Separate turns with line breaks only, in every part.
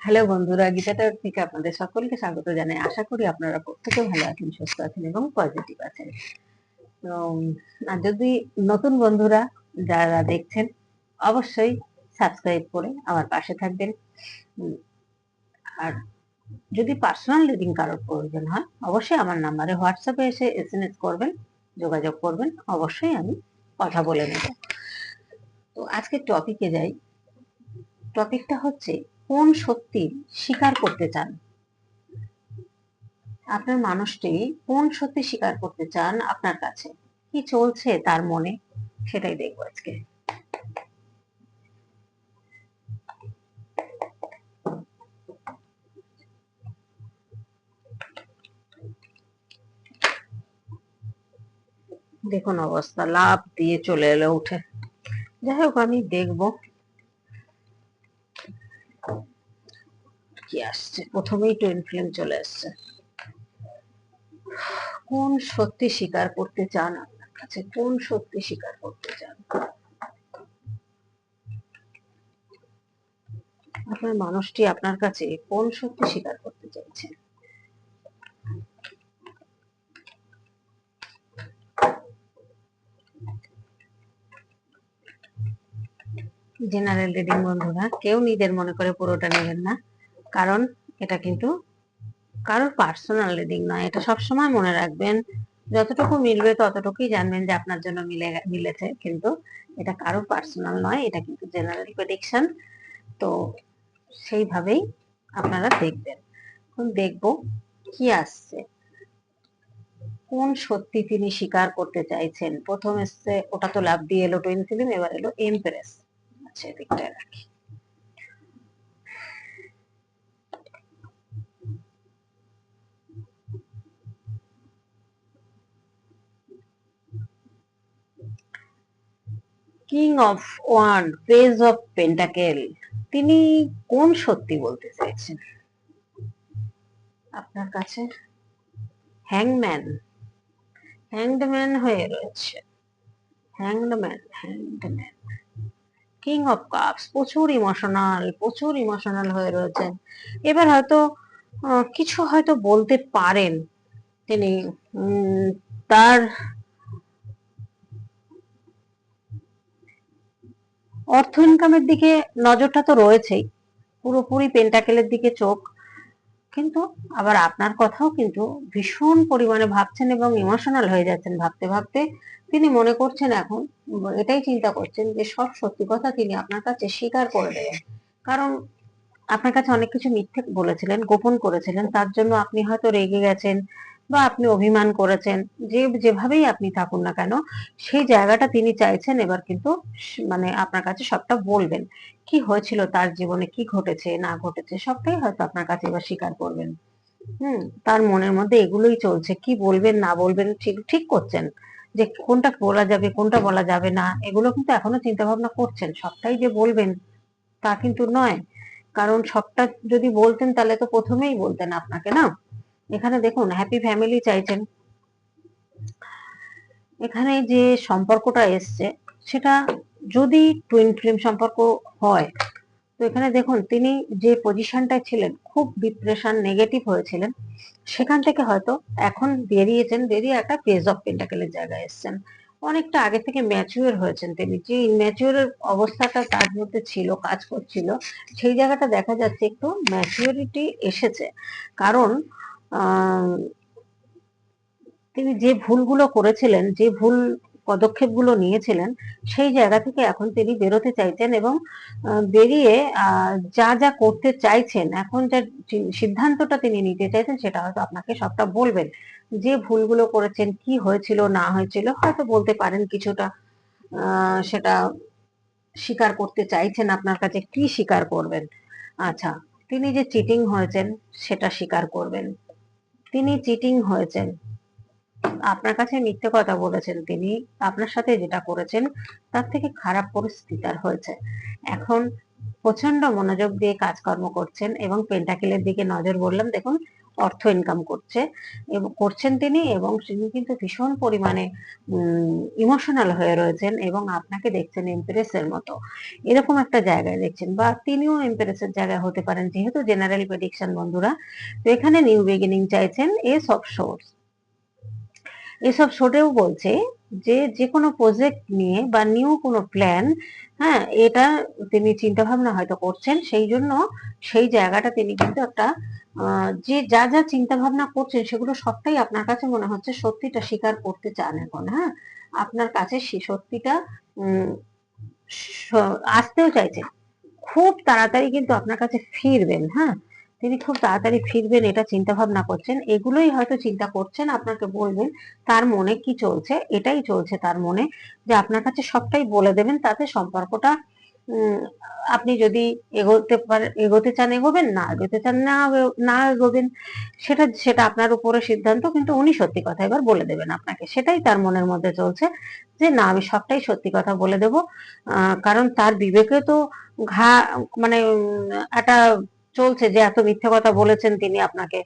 Hello বন্ধুরা গীতাটার থেকে আপনাদের সকলকে স্বাগত জানাই। আশা করি আপনারা প্রত্যেকে ভালো আছেন, সুস্থ আছেন এবং পজিটিভ আছেন। তো, আর যদি নতুন বন্ধুরা যারা দেখছেন, অবশ্যই সাবস্ক্রাইব করে আমার পাশে থাকবেন। আর যদি পার্সোনাল রিডিং কারোর প্রয়োজন হয়, অবশ্যই আমার নাম্বারে হোয়াটসঅ্যাপে এসে এসএমএস করবেন, যোগাযোগ করবেন, অবশ্যই আমি কথা বলে নেব। তো আজকে টপিকে যাই। টপিকটা হচ্ছে কোন সত্যি স্বীকার করতে চান? আপনার মানুষটি কোন সত্যি স্বীকার করতে চান আপনার কাছে? কি চলছে তার মনে? সেটাই দেখব আজকে। দেখুন অবস্থা লাভ দিয়ে চলে এলো উঠে। যাই হোক, আমি দেখব কি আসছে? প্রথমেই টুইন ফ্লেম চলে আসছে। কোন সত্যি স্বীকার করতে চান? আপনার কাছে কোন সত্যি স্বীকার করতে চান? আপনার মানুষটি আপনার কাছে কোন সত্যি স্বীকার করতে চাইছেন জেনারেল রিডিং বন্ধুরা, কেউ নিজের মনে করে পুরোটা নেবেন না। কারণ এটা কিন্তু কারোর পার্সোনাল রিডিং নয়। এটা সবসময় মনে রাখবেন, যতটুকু মিলবে ততটুকুই জানবেন যে আপনার জন্য মিলে মিলেছে। কিন্তু এটা কারোর পার্সোনাল নয়, এটা কিন্তু জেনারেল প্রেডিকশন তো সেইভাবেই আপনারা দেখবেন। এখন দেখব কি আসছে। কোন সত্যি তিনি স্বীকার করতে চাইছেন? প্রথম এসছে, ওটা তো লাভ দিয়ে এলো টুইন ফিল্ম এবার এলো এমপ্রেস আচ্ছা এদিকটায় রাখি। কিং অফ ওয়ান পেজ অফ পেন্টাকেল তিনি কোন সত্যি বলতে চাইছেন? আপনার কাছে? হ্যাংম্যান হ্যাংডম্যান হয়ে রয়েছে। Hanged man hanged man king of cups প্রচুর ইমোশনাল প্রচুর ইমোশনাল হয়ে রয়েছেন। এবার হয়তো কিছু হয়তো বলতে পারেন। তিনি তার অর্থ ইনকামের দিকে নজরটা তো রয়েছেই। পুরোপুরি পেন্টাকেলের দিকে চোখ। কিন্তু আবার আপনার কথাও কিন্তু ভীষণ পরিমাণে ভাবছেন এবং ইমোশনাল হয়ে যাচ্ছেন ভাবতে ভাবতে। তিনি মনে করছেন এখন, এটাই চিন্তা করছেন যে সব সত্যি কথা তিনি আপনার কাছে স্বীকার করে দেবেন। কারণ আপনার কাছে অনেক কিছু মিথ্যে বলেছিলেন, গোপন করেছিলেন। তার জন্য আপনি হয়তো রেগে গেছেন বা আপনি অভিমান করেছেন, যে, যেভাবেই আপনি থাকুন না কেন, সেই জায়গাটা তিনি চাইছেন এবার কিন্তু মানে আপনার কাছে সবটা বলবেন। কি হয়েছিল তার জীবনে, কি ঘটেছে, না ঘটেছে, সবটাই হয়তো আপনার কাছে এবার স্বীকার করবেন। হুম, তার মনের মধ্যে এগুলোই চলছে। কি বলবেন, না বলবেন, ঠিক ঠিক করছেন। যে, কোনটা বলা যাবে, কোনটা বলা যাবে না, এগুলো কিন্তু এখনও চিন্তা ভাবনা করছেন। সবটাই যে বলবেন, তা কিন্তু নয়। কারণ সবটা যদি বলতেন, তাহলে তো প্রথমেই বলতেন আপনাকে, না? এখানে দেখুন হ্যাপি ফ্যামিলি চাইছেন। এখানে যে সম্পর্কটা এসছে, সেটা যদি টুইন ফ্লেম সম্পর্ক হয়, তো এখানে দেখুন, তিনি যে পজিশনটায় ছিলেন, খুব ডিপ্রেশন নেগেটিভ হয়েছিলেন, সেখান থেকে হয়তো এখন বেরিয়েছেন, বেরিয়ে একটা পেজ অফ পেন্টাকেলের জায়গায় এসেছেন। অনেকটা আগে থেকে ম্যাচিওর হয়েছেন তিনি। যে ইম্যাচিওর অবস্থাটা তার মধ্যে ছিল, কাজ করছিল, সেই জায়গাটা দেখা যাচ্ছে একটু ম্যাচিওরিটি এসেছে। কারণ তিনি যে ভুলগুলো করেছিলেন, যে ভুল পদক্ষেপগুলো নিয়েছিলেন, সেই জায়গা থেকে এখন তিনি বেরোতে চাইছেন এবং বেরিয়ে যা যা করতে চাইছেন, এখন যা সিদ্ধান্তটা তিনি নিতে চাইছেন সেটা হয়তো আপনাকে সবটা বলবেন। যে ভুলগুলো করেছেন, কি হয়েছিল, না হয়েছিল, হয়তো বলতে পারেন কিছুটা সেটা স্বীকার করতে চাইছেন আপনার কাছে, কি স্বীকার করবেন? আচ্ছা তিনি যে চিটিং হয়েছেন, সেটা স্বীকার করবেন। তিনি চিটিং হয়েছেন। আপনার কাছে মিথ্যে কথা বলেছেন তিনি। আপনার সাথে যেটা করেছেন তার থেকে খারাপ পরিস্থিতি তার হয়েছে। এখন প্রচণ্ড মনোযোগ দিয়ে কাজকর্ম করছেন এবং পেন্টাকেলের দিকে নজর বললাম দেখুন অর্থ ইনকাম করছে, এবং করছেন তিনি এবং তিনি কিন্তু ভীষণ পরিমাণে ইমোশনাল হয়ে রয়েছেন এবং আপনাকে দেখছেন এমপ্রেসের মতো। এরকম একটা জায়গায় দেখছেন বা তিনিও এমপ্রেসের জায়গায় হতে পারেন, যেহেতু জেনারেল প্রেডিকশন বন্ধুরা। তো এখানে নিউ বিগিনিং চাইছেন এস অফ সোর্স এসব শোটেও বলছে যে যে কোনো প্রজেক্ট নিয়ে বা নিউ কোনো প্ল্যান হ্যাঁ এটা তিনি চিন্তা ভাবনা হয়তো করছেন, সেই জন্য সেই জায়গাটা তিনি কিন্তু একটা যে, যা যা চিন্তা ভাবনা করছেন সেগুলো সবটাই আপনার কাছে মনে হচ্ছে সত্যিটা স্বীকার করতে চান এখন হ্যাঁ? আপনার কাছে সেই সত্যিটা আসতেও চাইছে খুব তাড়াতাড়ি কিন্তু আপনার কাছে ফিরবেন হ্যাঁ? তিনি খুব তাড়াতাড়ি ফিরবেন, এটা চিন্তা ভাবনা করছেন, এগুলোই হয়তো চিন্তা করছেন, আপনাকে বলবেন, তার মনে কি চলছে? এটাই চলছে তার মনে, যে আপনার কাছে সবটাই বলে দেবেন, তাতে সম্পর্কটা আপনি যদি এগোতে পারে, এগোতে চান এগোবেন, না এগোতে চান না না এগোবেন, সেটা সেটা আপনার উপরে সিদ্ধান্ত, কিন্তু উনি সত্যি কথা এবার বলে দেবেন আপনাকে। সেটাই তার মনের মধ্যে চলছে যে, না, আমি সবটাই সত্যি কথা বলে দেব। কারণ তার বিবেকে তো ঘা মানে একটা চলছে যে, এত মিথ্যে কথা বলেছেন তিনি আপনাকে।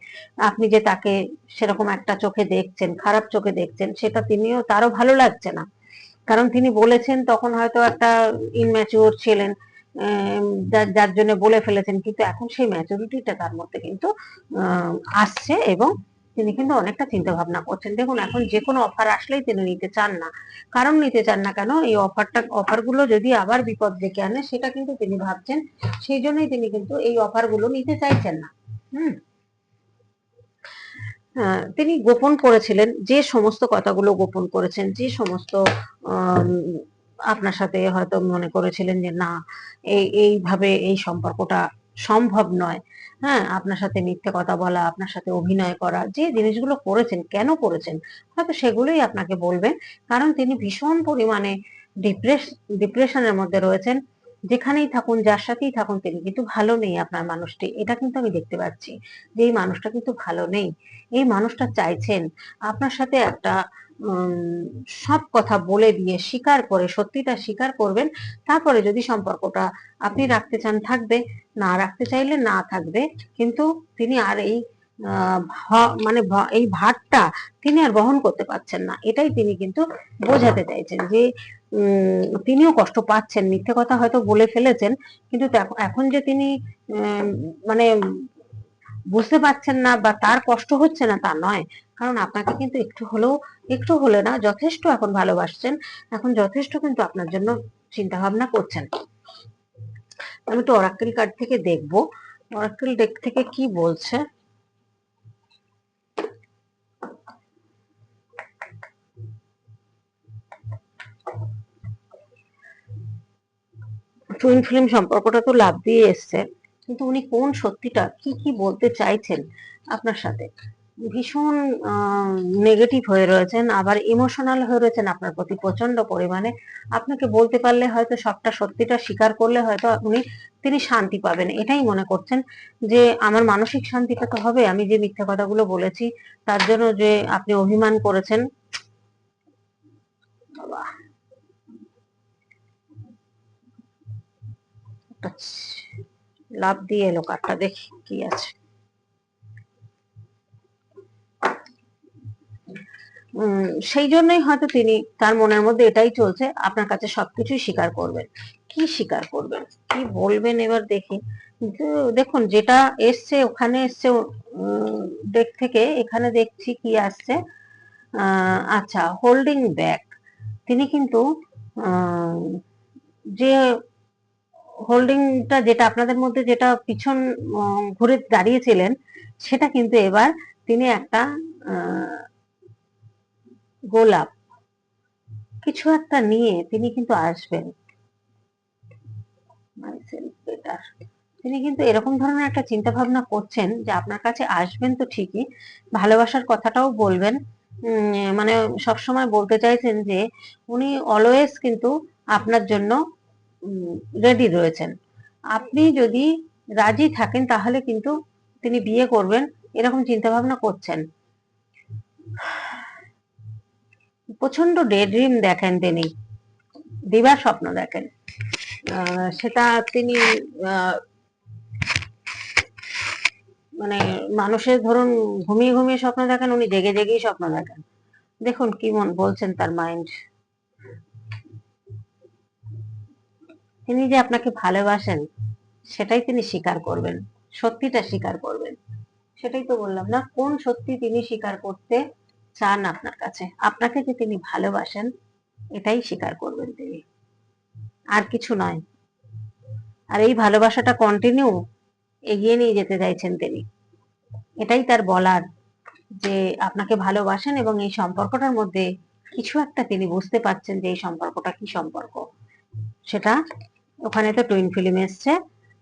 আপনি যে তাকে সেরকম একটা চোখে দেখছেন, খারাপ চোখে দেখছেন, সেটা তিনিও, তারও ভালো লাগছে না। কারণ তিনি বলেছেন তখন হয়তো একটা ইনম্যাচিওর ছিলেন যার জন্য বলে ফেলেছেন। কিন্তু এখন সেই ম্যাচুরিটিটা তার মধ্যে কিন্তু আসছে এবং তিনি কিন্তু অনেকটা চিন্তা ভাবনা করছেন। দেখুন, এখন যে কোনো অফার আসলেই তিনি নিতে চান না। কারণ নিতে চান না কেন? এই অফারটা অফারগুলো যদি আবার বিপদ ডেকে আনে, সেটা কিন্তু তিনি ভাবছেন, সেই জন্যই তিনি কিন্তু এই অফারগুলো নিতে চাইছেন না। হুম? তিনি গোপন করেছিলেন যে সমস্ত কথাগুলো গোপন করেছেন, যে সমস্ত আপনার সাথে হয়তো মনে করেছিলেন যে না, এই, এইভাবে এই সম্পর্কটা সম্ভব নয়। হ্যাঁ আপনার সাথে মিথ্যে কথা বলা, আপনার সাথে অভিনয় করা, যে জিনিসগুলো করেছেন, কেন করেছেন, হয়তো সেগুলোই আপনাকে বলবেন কারণ তিনি ভীষণ পরিমাণে ডিপ্রেস ডিপ্রেশনের মধ্যে রয়েছেন। যেখানেই থাকুন, যার সাথেই থাকুন তিনি কিন্তু ভালো নেই আপনার মানুষটি। এটা কিন্তু আমি দেখতে পাচ্ছি যে এই মানুষটা কিন্তু ভালো নেই। এই মানুষটা চাইছেন আপনার সাথে একটা সব কথা বলে দিয়ে স্বীকার করে, সত্যিটা স্বীকার করবেন, তারপরে যদি সম্পর্কটা আপনি রাখতে চান, থাকবে। না রাখতে চাইলে না থাকবে, কিন্তু তিনি আর এই মানে এই ভারটা তিনি আর বহন করতে পারছেন না। এটাই তিনি কিন্তু বোঝাতে চাইছেন যে তিনিও কষ্ট পাচ্ছেন। মিথ্যে কথা হয়তো বলে ফেলেছেন, কিন্তু এখন যে তিনি মানে বুঝতে পারছেন না বা তার কষ্ট হচ্ছে না তা নয়। কারণ আপনাকে কিন্তু একটু হলেও, একটু হলে না যথেষ্ট এখন ভালোবাসছেন। এখন যথেষ্ট কিন্তু আপনার জন্য চিন্তা ভাবনা করছেন। আমি তো অরাক্কেল কার্ড থেকে দেখব। অরাক্কেল ডেক থেকে কি বলছে? টুইন ফিল্ম সম্পর্কটা তো লাভ দিয়ে এসছে, কিন্তু উনি কোন সত্যিটা, কি কি বলতে চাইছেন আপনার সাথে? ভীষণ নেগেটিভ হয়ে রয়েছেন, আবার ইমোশনাল হয়ে রয়েছেন আপনার প্রতি প্রচণ্ড পরিমাণে। আপনাকে বলতে পারলে হয়তো সবটা সত্যিটা স্বীকার করলে হয়তো উনি, তিনি শান্তি পাবেন। এটাই মনে করছেন যে, আমার মানসিক শান্তিটা তো হবে, আমি যে মিথ্যা কথাগুলো বলেছি, তার জন্য যে আপনি অভিমান করেছেন, বাবা। লাভ দিয়ে এলো কার্ডটা দেখি কি আছে। সেই জন্যই হয়তো তিনি তার মনের মধ্যে এটাই চলছে, আপনার কাছে সবকিছুই স্বীকার করবেন। কি স্বীকার করবেন? কি বলবেন এবার দেখি। দেখুন, যেটা এসছে, ওখানে এসছে দেখ থেকে, এখানে দেখছি কি আসছে। আচ্ছা হোল্ডিং ব্যাক তিনি কিন্তু যে হোল্ডিংটা যেটা আপনাদের মধ্যে যেটা পিছন ঘুরে দাঁড়িয়েছিলেন, সেটা কিন্তু এবার তিনি একটা গোলাপ কিছু একটা নিয়ে তিনি কিন্তু আসবেন। তিনি কিন্তু এরকম ধরনের একটা চিন্তা ভাবনা করছেন যে আপনার কাছে আসবেন তো ঠিকই, ভালোবাসার কথাটাও বলবেন মানে সবসময় বলতে চাইছেন যে উনি অলওয়েজ কিন্তু আপনার জন্য রেডি রয়েছেন। আপনি যদি রাজি থাকেন, তাহলে কিন্তু তিনি বিয়ে করবেন, এরকম চিন্তা ভাবনা করছেন। প্রচণ্ড ডে ড্রিম দেখেন তিনি। দিবার স্বপ্ন দেখেন। সেটা তিনি মানে মানুষের ধরুন ঘুমিয়ে ঘুমিয়ে স্বপ্ন দেখেন, উনি জেগে জেগেই স্বপ্ন দেখেন। দেখুন কি মন বলছেন তার মাইন্ড তিনি যে আপনাকে ভালোবাসেন, সেটাই তিনি স্বীকার করবেন। সত্যিটা স্বীকার করবেন। সেটাই তো বললাম না, কোন সত্যি তিনি স্বীকার করতে চান আপনার কাছে? আপনাকে যে তিনি ভালোবাসেন, এটাই স্বীকার করবেন তিনি। আর কিছু নয়। আর এই ভালোবাসাটা কন্টিনিউ এগিয়ে নিয়ে যেতে চাইছেন তিনি। এটাই তার বলার যে আপনাকে ভালোবাসেন এবং এই সম্পর্কটার মধ্যে কিছু একটা তিনি বুঝতে পারছেন যে এই সম্পর্কটা কি সম্পর্ক। সেটা ওখানে তো টুইন ফিল্ম এসছে।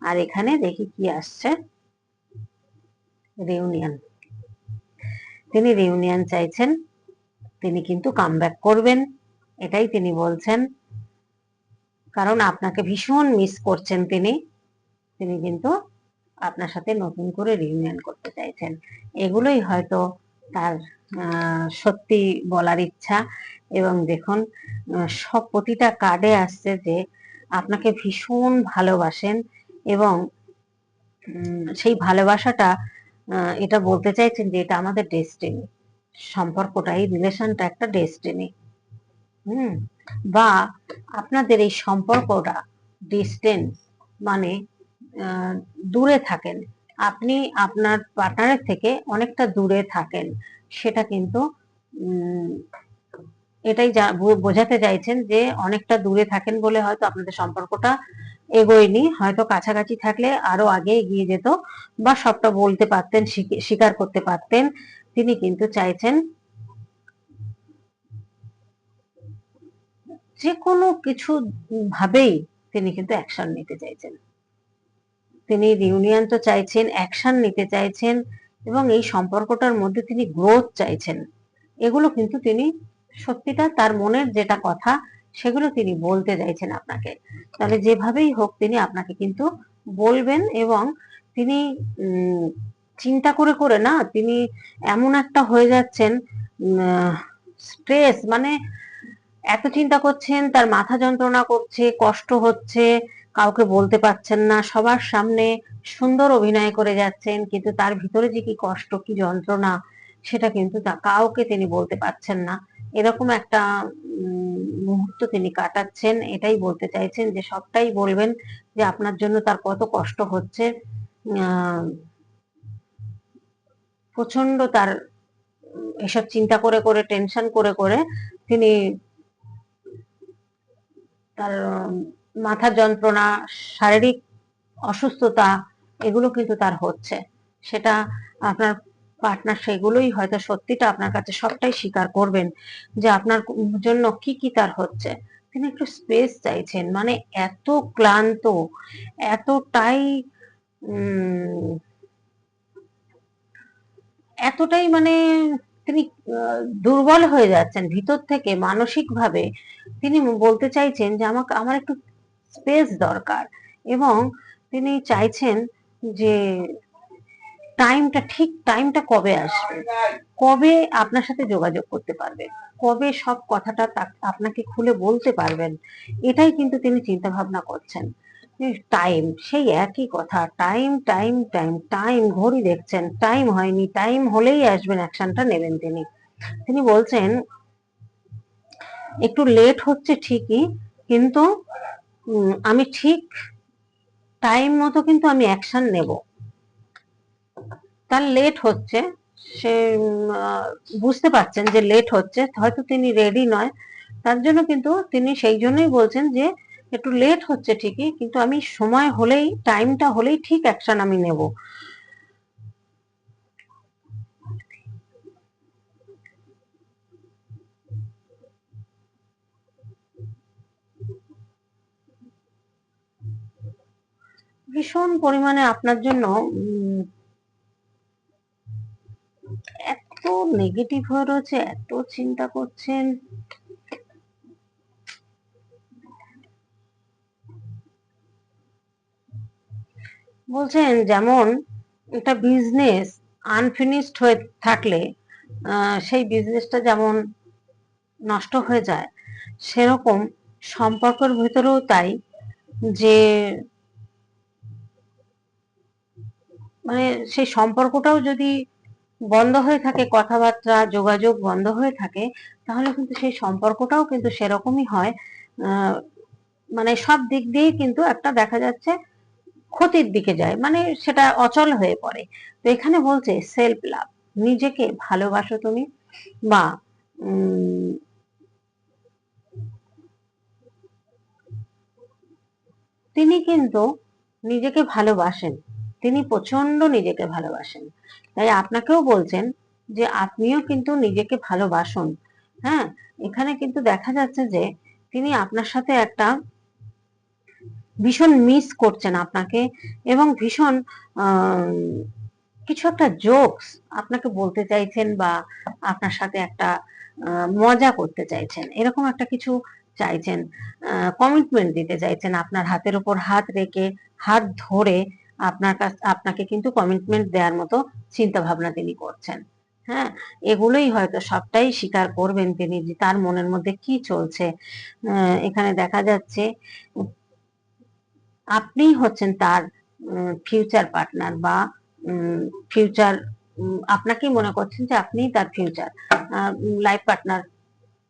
আর এখানে দেখি কি আসছে। রিউনিয়ন তিনি রিউনিয়ন চাইছেন। তিনি কিন্তু কামব্যাক করবেন। এটাই তিনি বলছেন। কারণ আপনাকে ভীষণ মিস করছেন তিনি। তিনি কিন্তু আপনার সাথে নতুন করে রিউনিয়ন করতে চাইছেন। এগুলোই হয়তো তার সত্যি বলার ইচ্ছা। এবং দেখুন সব প্রতিটা কার্ডে আসছে যে আপনাকে ভীষণ ভালোবাসেন এবং সেই ভালোবাসাটা এটা বলতে চাইছেন যে এটা আমাদের ডেস্টিনি সম্পর্কটা এই রিলেশনটা একটা ডেস্টিনি হুম, বা আপনাদের এই সম্পর্কটা ডিস্টেন্স মানে দূরে থাকেন, আপনি আপনার পার্টনারের থেকে অনেকটা দূরে থাকেন, সেটা কিন্তু এটাই বোঝাতে চাইছেন যে অনেকটা দূরে থাকেন বলে হয়তো আপনাদের সম্পর্কটা এগোয়নি। হয়তো কাছাকাছি থাকলে আরও আগে এগিয়ে যেত বা সবটা বলতে পারতেন স্বীকার করতে পারতেন। তিনি কিন্তু চাইছেন যে কোনো কিছু ভাবেই তিনি কিন্তু অ্যাকশন নিতে চাইছেন। তিনি রিউনিয়ন তো চাইছেন, অ্যাকশন নিতে চাইছেন এবং এই সম্পর্কটার মধ্যে তিনি গ্রোথ চাইছেন। এগুলো কিন্তু তিনি সত্যিটা তার মনের যেটা কথা, সেগুলো তিনি বলতে চাইছেন আপনাকে। তাহলে যেভাবেই হোক তিনি আপনাকে কিন্তু বলবেন এবং তিনি চিন্তা করে করে না তিনি এমন একটা হয়ে যাচ্ছেন স্ট্রেস মানে এত চিন্তা করছেন, তার মাথা যন্ত্রণা করছে, কষ্ট হচ্ছে, কাউকে বলতে পারছেন না, সবার সামনে সুন্দর অভিনয় করে যাচ্ছেন, কিন্তু তার ভিতরে যে কি কষ্ট, কি যন্ত্রণা, সেটা কিন্তু কাউকে তিনি বলতে পারছেন না। এরকম একটা মুহূর্ত তিনি কাটাচ্ছেন, এটাই বলতে চাইছেন যে সবটাই বলবেন যে আপনার জন্য তার কত কষ্ট হচ্ছে। প্রচণ্ড তার এসব চিন্তা করে করে, টেনশন করে করে তিনি তার মাথার যন্ত্রণা, শারীরিক অসুস্থতা এগুলো কিন্তু তার হচ্ছে। সেটা আপনার পার্টনার সেগুলোই হয়তো সত্যিটা আপনার কাছে সবটাই স্বীকার করবেন যে আপনার জন্য কি কি তার হচ্ছে। তিনি একটু স্পেস চাইছেন মানে এত ক্লান্ত, এতটাই এতটাই মানে তিনি দুর্বল হয়ে যাচ্ছেন ভিতর থেকে মানসিক ভাবে তিনি বলতে চাইছেন যে আমাকে, আমার একটু স্পেস দরকার এবং তিনি চাইছেন যে টাইমটা ঠিক টাইমটা কবে আসবে? কবে আপনার সাথে যোগাযোগ করতে পারবে কবে সব কথাটা আপনাকে খুলে বলতে পারবেন? এটাই কিন্তু তিনি চিন্তা ভাবনা করছেন টাইম সেই একই কথা। টাইম টাইম টাইম টাইম ঘড়ি দেখছেন। টাইম হয়নি টাইম হলেই আসবেন অ্যাকশনটা নেবেন তিনি। তিনি বলছেন, একটু লেট হচ্ছে ঠিকই, কিন্তু আমি ঠিক টাইম মতো কিন্তু আমি অ্যাকশন নেব। তার লেট হচ্ছে। সে বুঝতে পারছেন যে লেট হচ্ছে। হয়তো তিনি রেডি নয়। তার জন্য কিন্তু তিনি সেই জন্যই বলছেন যে, একটু লেট হচ্ছে ঠিকই, কিন্তু আমি সময় হলেই টাইমটা হলেই ঠিক অ্যাকশন আমি নেব। ভীষণ পরিমাণে আপনার জন্য এত নেগেটিভ হয়ে রয়েছে, এত চিন্তা করছেন। বলছেন যেমন একটা বিজনেস আনফিনিশড হয়ে থাকলে সেই বিজনেসটা যেমন নষ্ট হয়ে যায়, সেরকম সম্পর্কের ভিতরেও তাই যে মানে সেই সম্পর্কটাও যদি বন্ধ হয়ে থাকে, কথাবার্তা, যোগাযোগ বন্ধ হয়ে থাকে, তাহলে কিন্তু সেই সম্পর্কটাও কিন্তু সেরকমই হয়। মানে সব দিক দিয়ে কিন্তু একটা দেখা যাচ্ছে ক্ষতির দিকে যায় মানে সেটা অচল হয়ে পড়ে। তো এখানে বলছে সেলফ লাভ নিজেকে ভালোবাসো তুমি বা তিনি কিন্তু নিজেকে ভালোবাসেন, তিনি প্রচণ্ড নিজেকে ভালোবাসেন। তাই আপনাকেও বলছেন যে আপনিও কিন্তু নিজেকে ভালোবাসুন। হ্যাঁ এখানে কিন্তু দেখা যাচ্ছে যে তিনি আপনার সাথে একটা ভীষণ মিস করছেন আপনাকে এবং ভীষণ কিছু একটা জোকস আপনাকে বলতে চাইছেন বা আপনার সাথে একটা মজা করতে চাইছেন। এরকম একটা কিছু চাইছেন কমিটমেন্ট দিতে চাইছেন আপনার হাতের উপর হাত রেখে, হাত ধরে আপনার কাছ, আপনাকে কিন্তু কমিটমেন্ট দেওয়ার মতো চিন্তা ভাবনা তিনি করছেন। হ্যাঁ এগুলোই হয়তো সবটাই স্বীকার করবেন তিনি যে তার মনের মধ্যে কি চলছে। এখানে দেখা যাচ্ছে আপনি হচ্ছেন তার ফিউচার পার্টনার বা ফিউচার আপনাকেই মনে করছেন যে আপনি তার ফিউচার লাইফ পার্টনার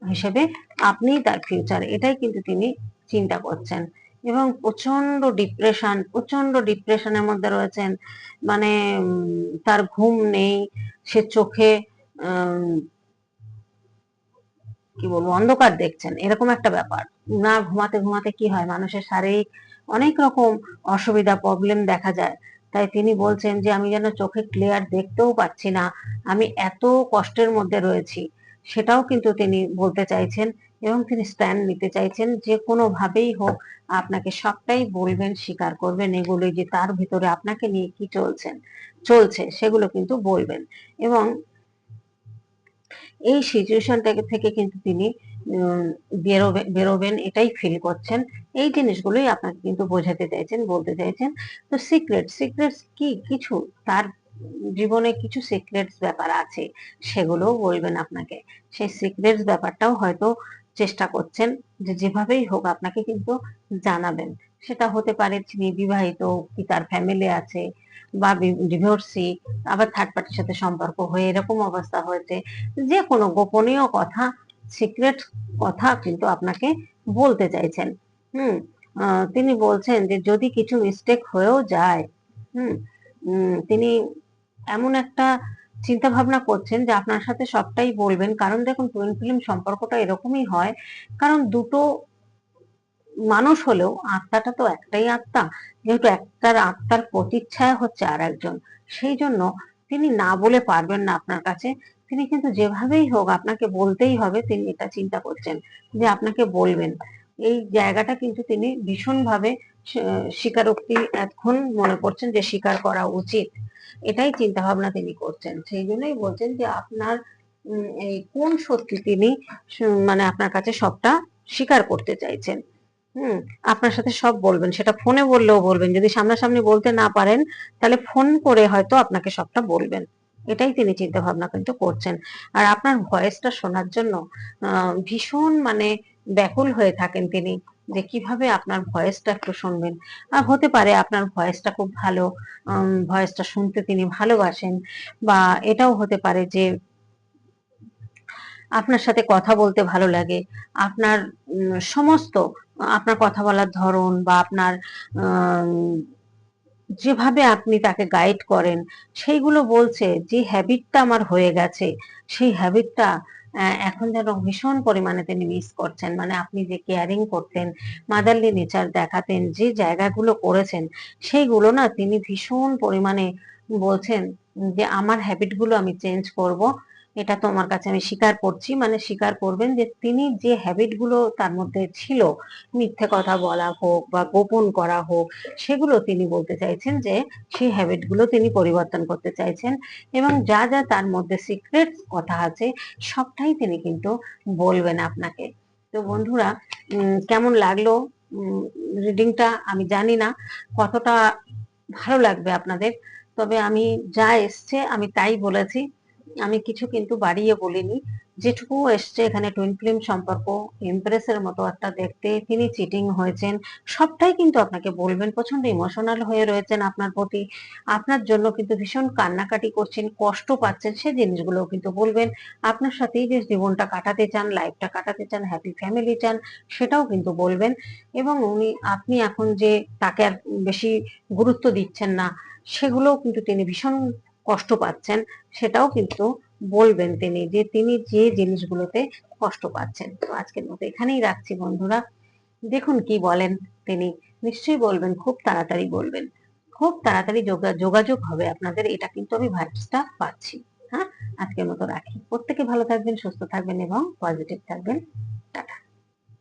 হিসেবে আপনিই তার ফিউচার এটাই কিন্তু তিনি চিন্তা করছেন। এবং প্রচণ্ড ডিপ্রেশন প্রচণ্ড ডিপ্রেশনের মধ্যে রয়েছেন। মানে তার ঘুম নেই, সে চোখে কি বলব, অন্ধকার দেখছেন। এরকম একটা ব্যাপার। না ঘুমাতে ঘুমাতে কি হয়? মানুষের শারীরিক অনেক রকম অসুবিধা প্রবলেম দেখা যায়। তাই তিনি বলছেন যে, আমি যেন চোখে ক্লিয়ার দেখতেও পাচ্ছি না। আমি এত কষ্টের মধ্যে রয়েছি। সেটাও কিন্তু তিনি বলতে চাইছেন এবং তিনি স্ট্যান্ড নিতে চাইছেন, যে কোনো ভাবেই হোক আপনাকে সবটাই বলবেন, স্বীকার করবেন এগুলো যে তার ভিতরে আপনাকে নিয়ে কি চলছেন, চলছে সেগুলো কিন্তু বলবেন। এবং এই সিচুয়েশনটা থেকে কিন্তু তিনি বেরোবেন বেরোবেন, এটাই ফিল করছেন। এই জিনিসগুলোই আপনাকে কিন্তু বোঝাতে চাইছেন, বলতে চাইছেন। তো সিক্রেট সিক্রেটস কি? কিছু, তার জীবনে কিছু সিক্রেটস ব্যাপার আছে, সেগুলোও বলবেন আপনাকে। সেই সিক্রেটস ব্যাপারটাও হয়তো চেষ্টা করছেন যে যেভাবেই হোক আপনাকে কিন্তু জানাবেন। সেটা হতে পারে তিনি বিবাহিত, কি তার ফ্যামিলি আছে বা ডিভোর্সি আবার থার্ড পার্টির সাথে সম্পর্ক হয়ে এরকম অবস্থা হয়েছে, যে কোনো গোপনীয় কথা সিক্রেট কথা কিন্তু আপনাকে বলতে চাইছেন। হুম তিনি বলছেন যে যদি কিছু মিস্টেক হয়েও যায়, হুম তিনি এমন একটা চিন্তা ভাবনা করছেন যে আপনার সাথে সবটাই বলবেন। কারণ দেখুন টুইন ফিল্ম সম্পর্কটা এরকমই হয়, কারণ দুটো মানুষ হলেও আত্মাটা তো একটাই আত্মা। যেহেতু একটার আত্মার প্রতিচ্ছায়া হচ্ছে আর একজন সেই জন্য তিনি না বলে পারবেন না আপনার কাছে। তিনি কিন্তু যেভাবেই হোক আপনাকে বলতেই হবে, তিনি এটা চিন্তা করছেন যে আপনাকে বলবেন। এই জায়গাটা কিন্তু তিনি ভীষণভাবে স্বীকারোক্তি এখন মনে করছেন যে স্বীকার করা উচিত। এটাই চিন্তা ভাবনা তিনি করছেন। সেই জন্যই বলছেন যে আপনার এই কোন সত্যি তিনি মানে আপনার কাছে সবটা স্বীকার করতে চাইছেন? হুম, আপনার সাথে সব বলবেন। সেটা ফোনে বললেও বলবেন। যদি সামনাসামনি বলতে না পারেন, তাহলে ফোন করে হয়তো আপনাকে সবটা বলবেন। এটাই তিনি চিন্তা ভাবনা কিন্তু করছেন। আর আপনার ভয়েসটা শোনার জন্য ভীষণ মানে ব্যাকুল হয়ে থাকেন তিনি। যে কীভাবে আপনার ভয়েসটা একটু শুনবেন। আর হতে পারে আপনার ভয়েসটা খুব ভালো ভয়েসটা শুনতে তিনি ভালোবাসেন বা এটাও হতে পারে যে আপনার সাথে কথা বলতে ভালো লাগে। আপনার সমস্ত, আপনার কথা বলার ধরন বা আপনার যেভাবে আপনি তাকে গাইড করেন, সেইগুলো বলছে যে হ্যাবিটটা আমার হয়ে গেছে। সেই হ্যাবিটটা এখন যেন ভীষণ পরিমাণে তিনি মিস করছেন। মানে আপনি যে কেয়ারিং করতেন মাদারলি নেচার দেখাতেন, যে জায়গাগুলো করেছেন, সেইগুলো না তিনি ভীষণ পরিমাণে বলছেন যে, আমার হ্যাবিটগুলো আমি চেঞ্জ করব এটা তো আমার কাছে আমি স্বীকার করছি। মানে স্বীকার করবেন যে তিনি যে হ্যাবিটগুলো তার মধ্যে ছিল, মিথ্যে কথা বলা হোক বা গোপন করা হোক, সেগুলো তিনি বলতে চাইছেন যে সেই হ্যাবিটগুলো তিনি পরিবর্তন করতে চাইছেন এবং যা যা তার মধ্যে সিক্রেট কথা আছে, সবটাই তিনি কিন্তু বলবেন আপনাকে। তো বন্ধুরা কেমন লাগল? রিডিংটা আমি জানি না, কতটা ভালো লাগবে আপনাদের? তবে আমি যা এসছে আমি তাই বলেছি। আমি কিছু কিন্তু বাড়িয়ে বলিনি। যেটুকু এসছে এখানে টুইন ফ্লেম সম্পর্ক ইমপ্রেসের মতো একটা দেখতে, তিনি চিটিং হয়েছেন, সবটাই কিন্তু আপনাকে বলবেন। প্রচণ্ড ইমোশনাল হয়ে রয়েছেন আপনার প্রতি। আপনার জন্য কিন্তু ভীষণ কান্নাকাটি করছেন, কষ্ট পাচ্ছেন, সে জিনিসগুলোও কিন্তু বলবেন। আপনার সাথেই যে জীবনটা কাটাতে চান লাইফটা কাটাতে চান হ্যাপি ফ্যামিলি চান, সেটাও কিন্তু বলবেন। এবং উনি, আপনি এখন যে তাকে আর বেশি গুরুত্ব দিচ্ছেন না, সেগুলোও কিন্তু তিনি ভীষণ কষ্ট পাচ্ছেন, সেটাও কিন্তু বলবেন তিনি যে তিনি যে জিনিসগুলোতে কষ্ট পাচ্ছেন। তো আজকের মতো এখানেই রাখছি বন্ধুরা। দেখুন কি বলেন তিনি। নিশ্চয়ই বলবেন, খুব তাড়াতাড়ি বলবেন। খুব তাড়াতাড়ি যোগাযোগ হবে আপনাদের। এটা কিন্তু আমি ভাইবসটা পাচ্ছি। হ্যাঁ? আজকের মতো রাখি। প্রত্যেকে ভালো থাকবেন, সুস্থ থাকবেন এবং পজিটিভ থাকবেন। টাটা।